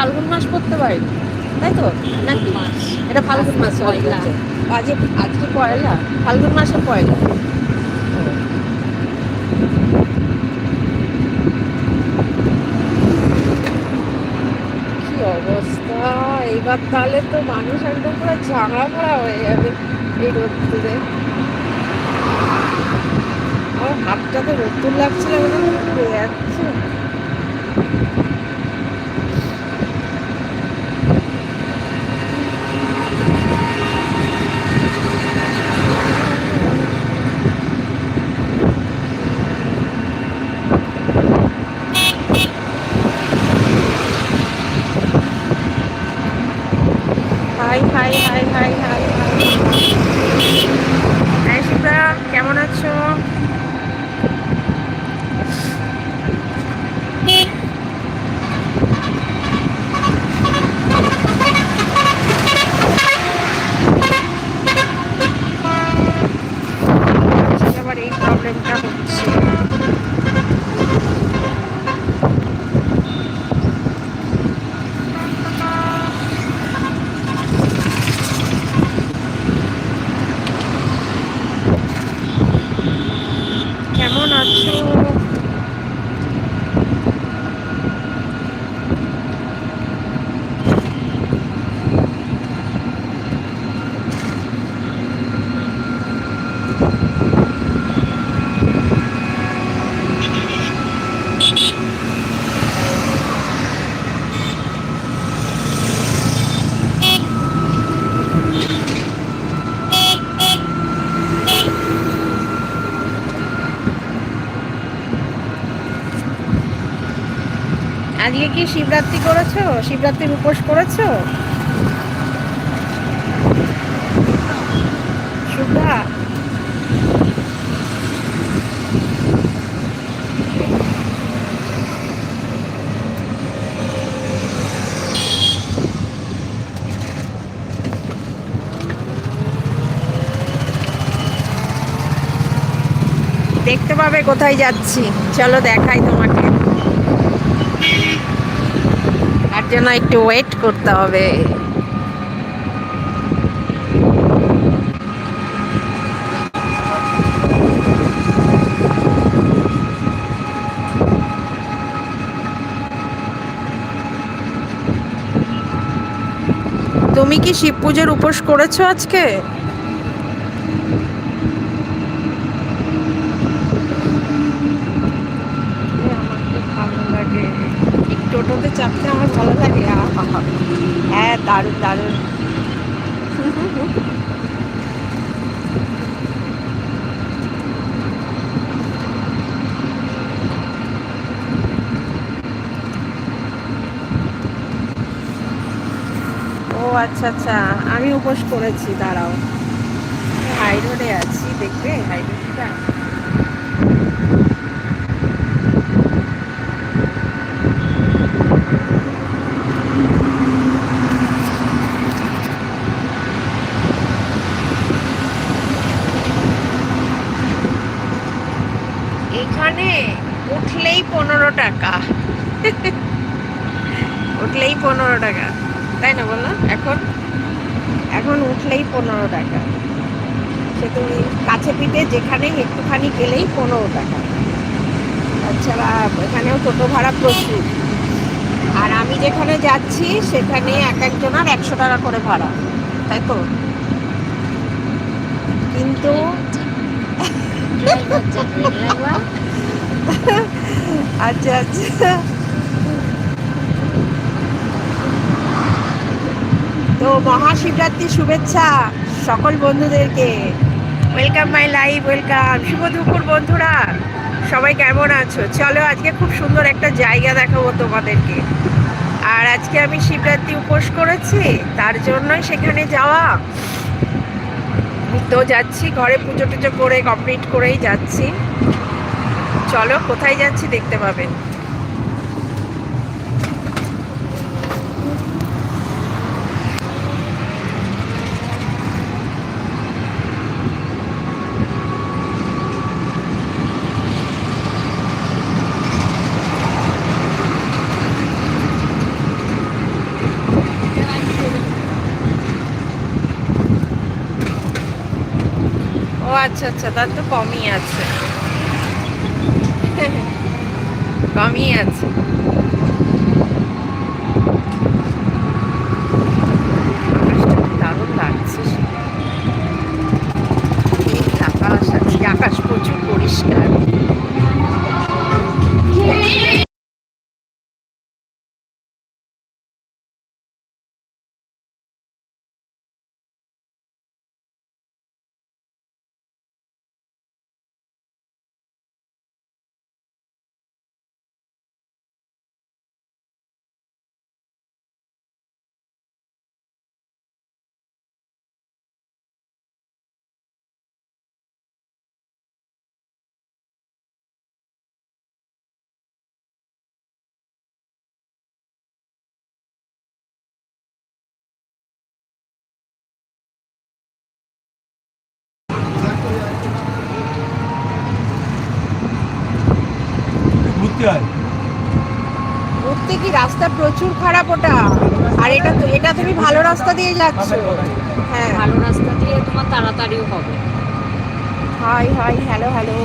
ফাল্গুন মাস পড়তে পারি? তাই তো? নাকি? এটা ফাল্গুন মাস। আজকে আজকে পয়লা? ফাল্গুন মাসে পয়লা। কি অবস্থা? এইবার তাহলে তো মানুষ একদম পুরো ঝাঙড়া পড়া হয়ে যাবে এই রোদ্দুরে। আমার হাতটাতে রোদ্দুর লাগছিল হয় যাচ্ছে hi hi hi hi hi hi হ্যাঁ শিবরা কেমন আছো আবার এই প্রবলেমটা হচ্ছে কেমন আছো আজকে কি শিবরাত্রি করেছ? শিবরাত্রির উপোস করেছ? শুভা দেখতে পাবে কোথায় যাচ্ছি। চলো দেখাই তোমাকে তার জন্য একটু ওয়েট করতে হবে। তুমি কি শিব পুজোর উপোস করেছ আজকে আমার তো ভালো লাগে এই টোটোতে চাপতে আমার ভালো লাগে। হ্যাঁ দারুণ দারুণ। ও আচ্ছা আচ্ছা। আমি উপোস করেছি, দাঁড়াও। হাই রোডে আছি, দেখবে? হাই রোডটা এখানে উঠলেই পনেরো টাকা উঠলেই পনেরো টাকা তাই না বলো এখন এখন উঠলেই পনেরো টাকা। সে তুমি কাছে পিঠে যেখানে একটুখানি গেলেই পনেরো টাকা। তাছাড়া এখানেও টোটো ভাড়া প্রচুর। আর আমি যেখানে যাচ্ছি সেখানে এক একজনের একশো টাকা করে ভাড়া। তাই তো? কিন্তু আচ্ছা আচ্ছা। তো মহাশিবরাত্রির শুভেচ্ছা সকল বন্ধুদেরকে। ওয়েলকাম মাই লাইভ ওয়েলকাম শুভ দুপুর বন্ধুরা, সবাই কেমন আছো? চলো আজকে খুব সুন্দর একটা জায়গা দেখাবো তোমাদেরকে। আর আজকে আমি শিবরাত্রি উপোস করেছি, তার জন্যই সেখানে যাওয়া। তো যাচ্ছি, ঘরে পুজো টুজো করে কমপ্লিট করেই যাচ্ছি। চলো, কোথায় যাচ্ছি দেখতে পাবেন আচ্ছা আচ্ছা তার তো কমই আছে। কমই আছে। উঠতে হয়। উঠতে কি রাস্তা প্রচুর খারাপ ওটা? আর এটা তো এটা তুমি ভালো রাস্তা দিয়ে যাচ্ছ। হ্যাঁ। ভালো রাস্তা দিয়ে তোমার তাড়াতাড়িও হবে। Hi hi hello hello.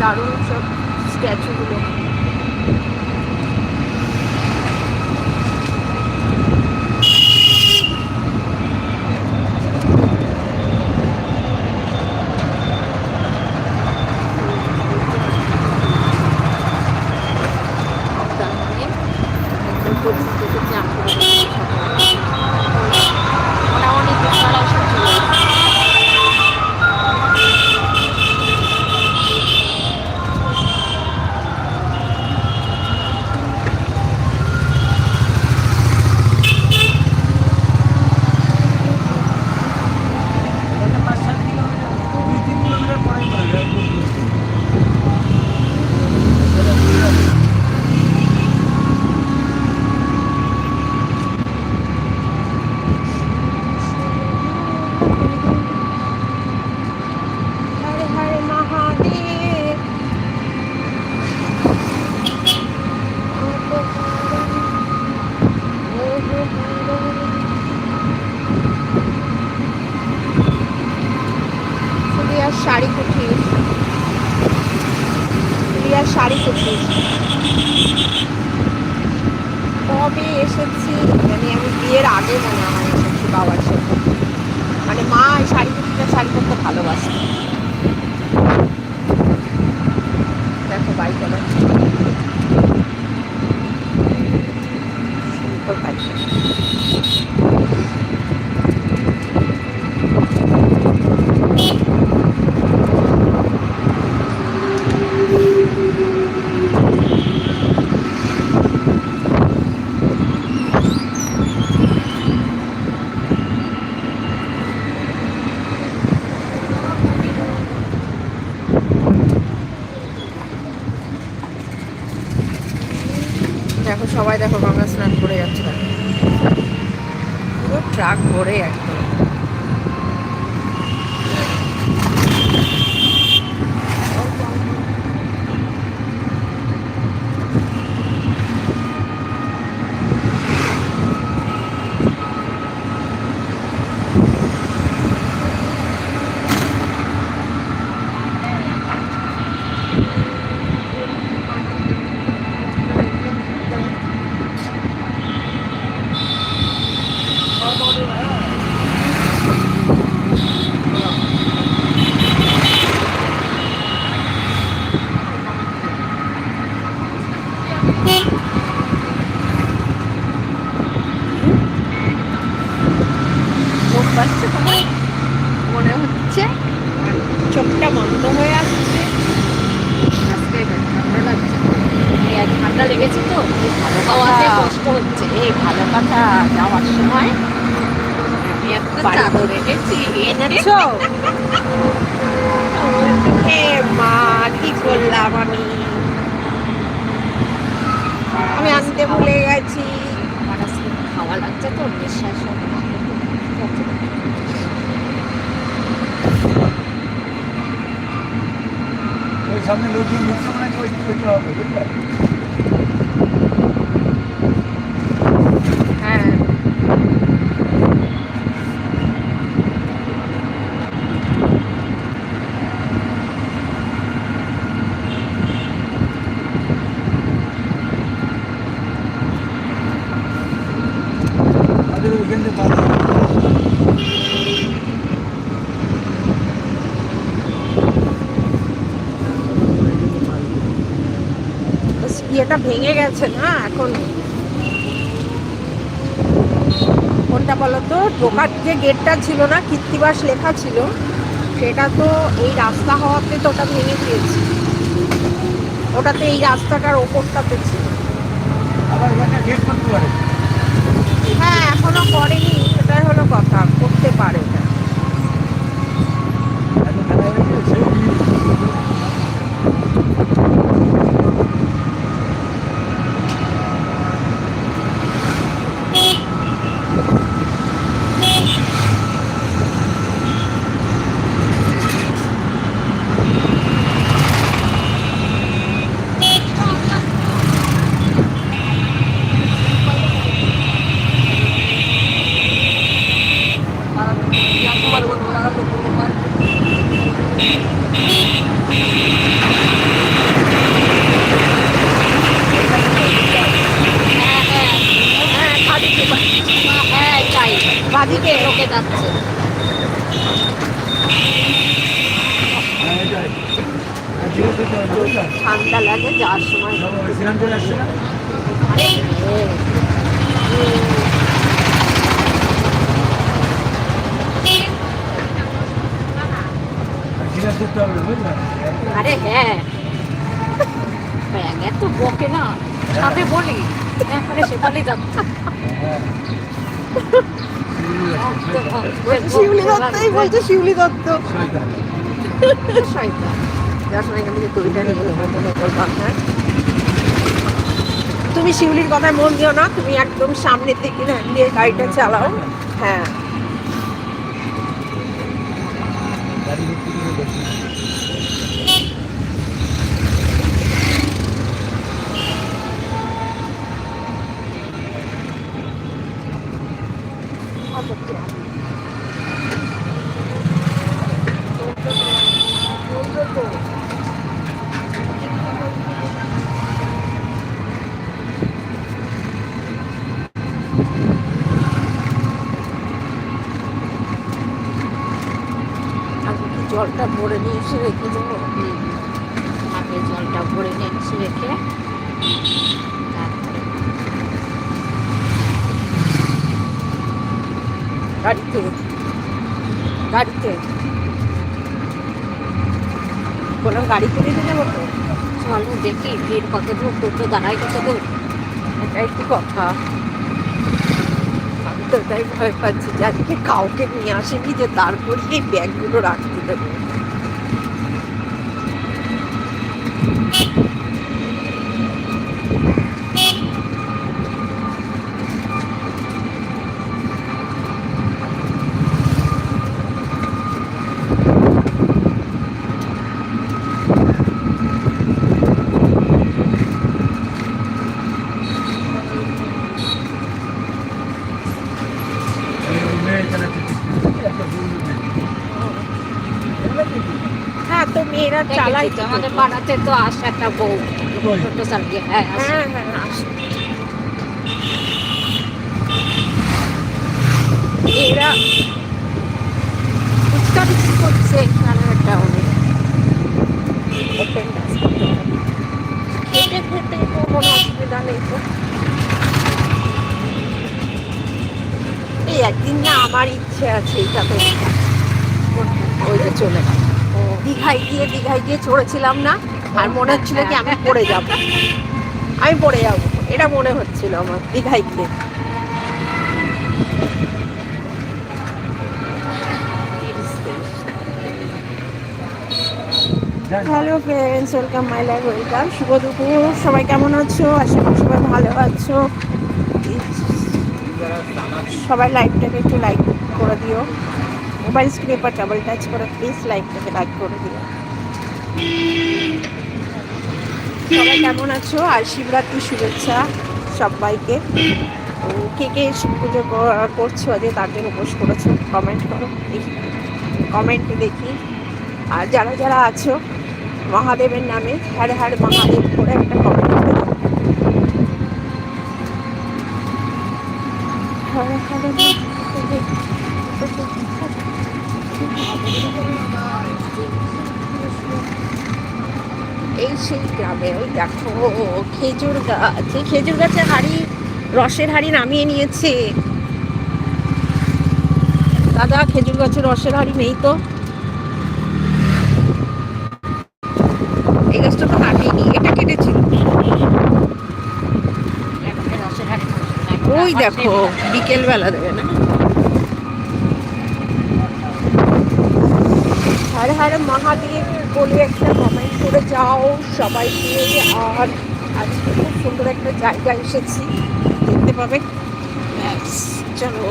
দারুণ সব স্ট্যাচুগুলো। দেখো সবাই দেখো গঙ্গা স্নান করে যাচ্ছে ট্রাক ভরে একদম। সামনে লোকজন ঢুকছে মানে ওই করতে হবে। বুঝতে ভেঙে গেছে না এখন। কোনটা বলো তো? ঢোকার যে গেটটা ছিল না কৃত্তিবাস লেখা ছিল সেটা তো এই রাস্তা হওয়াতে তো ওটা ভেঙে দিয়েছে। ওটাতে এই রাস্তাটার ওপরটাতে ছিল। হ্যাঁ এখনও করেনি সেটাই হলো কথা করতে পারে। না এত খেলা হয়েছে সেই হ্যাঁ হ্যাঁ হ্যাঁ বাদিকে হ্যাঁ তাই বাদিকে লোকে যাচ্ছে হ্যাঁ এটাই আর ধীরে ধীরে চলে, বুঝলে? ঠান্ডা লাগে যাওয়ার সময় বাবা, ওই সিনান চলে আসছে না? আরে, হ্যাঁ এত বকে না সাথে বলি যাচ্ছে হ্যাঁ। শিউলি দত্তই বলছে শিউলি দত্ত শয়তান। যার সময় কবিতা? তুমি শিউলির কথায় মন দিও না, তুমি একদম সামনের দিকে দিয়ে গাড়িটা চালাও। হ্যাঁ গাড়ি ভর্তি করে দেখি। আমি কি জলটা ভরে নিয়ে এসে রেখে দেবো। আগে জলটা ভরে নিচ্ছি রেখে তারপরে গাড়িতে গাড়িতে। বললাম গাড়ি করে নিয়ে যাব তো? চলো দেখি ভিড় কত দূর টোটো দাঁড়াই কত দূর এটা একটু কথা। তাই ভয় পাচ্ছি যে আজকে কাউকে নিয়ে আসেনি যে তারপরে এই ব্যাগগুলো রাখতে দেবো এই ওই মেয়ে চালাচ্ছে টিকটক। একটা বউ মেয়ে। হ্যাঁ তো মেয়েরা চালাই দেখেছি তো, আমাদের পাড়াতে তো আসে একটা বউ কই? ছোট সার্গে হ্যাঁ হ্যাঁ হ্যাঁ আসে। এরা ফুচকা বিক্রি করছে এখানে একটা অনেক খেতে খেতে কোনো অসুবিধা নেই তো এই একদিন না আমার ইচ্ছে আছে এইটাতে ওই যে চলে গেল দীঘায় গিয়ে দীঘায় গিয়ে চড়েছিলাম না। আর মনে হচ্ছিল কি আমি পড়ে যাব। আমি পড়ে যাব। এটা মনে হচ্ছিল আমার দীঘায় গিয়ে। Hello friends, welcome my life, welcome. শুভ দুপুর। সবাই কেমন আছো? আশা করি সবাই ভালো আছো। সবাই লাইভটাকে একটু লাইক করে দিও। মোবাইল স্ক্রিনে পর ডাবল টাচ করে প্লিজ লাইভটাকে লাইক করে দিও সবাই কেমন আছো আর শিবরাত্রি শুভেচ্ছা সবাইকে কে কে শিব পুজো কর- করছ তার জন্য উপোস করেছ কমেন্ট করো দেখি কমেন্টে দেখি আর যারা যারা আছো মহাদেবের নামে হ্যার হ্যার মহাদেব করে একটা কমেন্ট করে দাও। হর এই সেই গ্রামে, ওই দেখো, খেজুর গাছ। এই খেজুর গাছের হাড়ি, রসের হাড়ি নামিয়ে নিয়েছে। দাদা, খেজুর গাছের রসের হাড়ি নেই তো? এই গাছটা তো কাটিনি, এটা কেটেছিল ওই দেখো বিকেল বেলা দেবে না। হরে হরে মহাদেব বলে একটা কমেন্ট করে যাও সবাইকে। আর আজকে খুব সুন্দর একটা জায়গা এসেছি। দেখতে পাবে? চলো।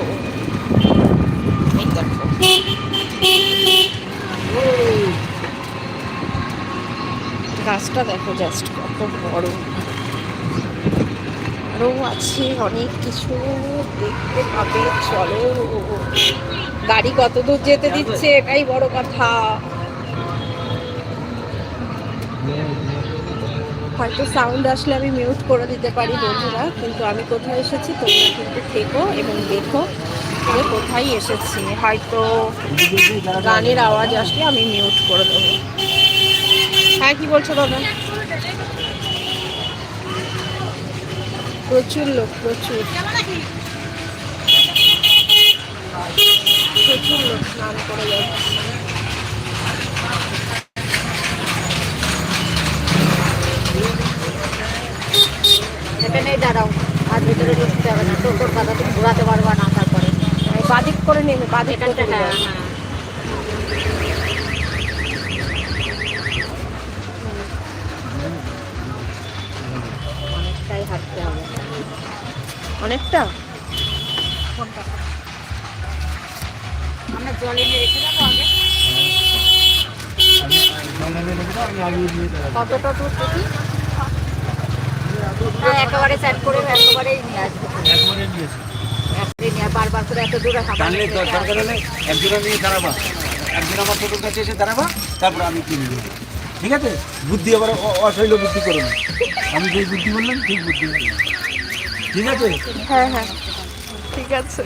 গাছটা দেখো জাস্ট কত বড়। আরও আছে অনেক কিছু। দেখতে পাবে, চলো। গাড়ি কত দূর যেতে দিচ্ছে এটাই বড় কথা। হয়তো সাউন্ড আসলে আমি মিউট করে দিতে পারি বন্ধুরা কিন্তু আমি কোথায় এসেছি তোমরা কিন্তু থেকো এবং দেখো যে কোথায় এসেছি। হয়তো গানের আওয়াজ আসলে আমি মিউট করে দেবো। হ্যাঁ কি বলছো দাদা? প্রচুর লোক প্রচুর। প্রচুর লোক স্নান করে যাচ্ছে। এখানেই দাঁড়াও। আর ভিতরে ঢুকতে যাবে না টোটোর কথা তুমি ঘোরাতে পারবা না তারপরে। বাদিক করে নেবে বাদিক হ্যাঁ হ্যাঁ। অনেকটাই হাঁটতে হবে। অনেকটা? জল এনে রেখে যাব আগে। আমি আগিয়ে দিয়ে দেবো কতটা দূর দেখি? একেবারে স্যাট করে একেবারেই নিয়ে আসব। একবারে নিয়ে বারবার করে এত দূরে থাকা জানলে দরকার হলে একজনের নিয়ে দাঁড়াবা। একজন আমার টোটোর কাছে এসে দাঁড়াবা তারপর আমি কিনে নেব ঠিক আছে? বুদ্ধি আবার অশৈল বুদ্ধি করো না। আমি যেই বুদ্ধি বললাম ঠিক বুদ্ধি বললাম। ঠিক আছে? হ্যাঁ হ্যাঁ। ঠিক আছে।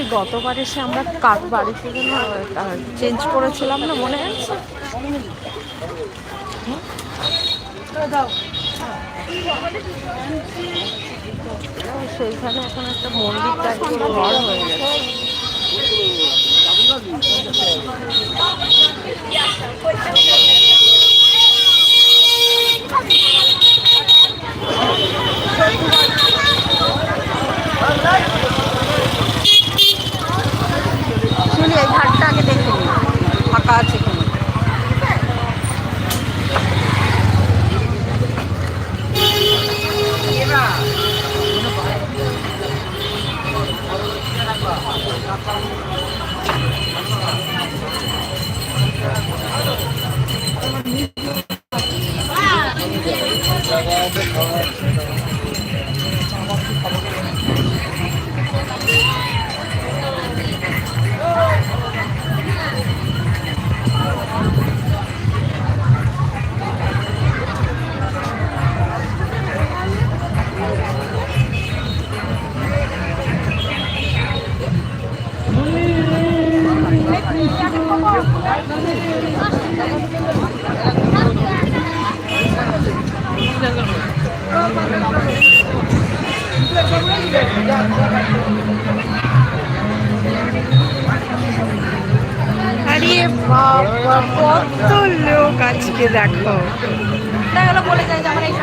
এই গতবার এসে আমরা কাক বাড়ি থেকে চেঞ্জ করেছিলাম না, মনে আছে? সেইখানে এখন একটা মন্দির টাইপের ঘর হয়ে গেছে। চলি এই ঘাটটা আগে দেখে ফাঁকা আছে আরে বাবা, কত লোক আজকে দেখো। তাহলে বলে যায় যে আমার এই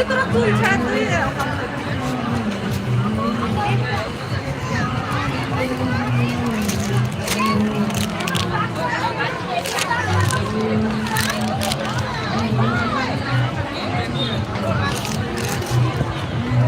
তোরা তুই ছাড়া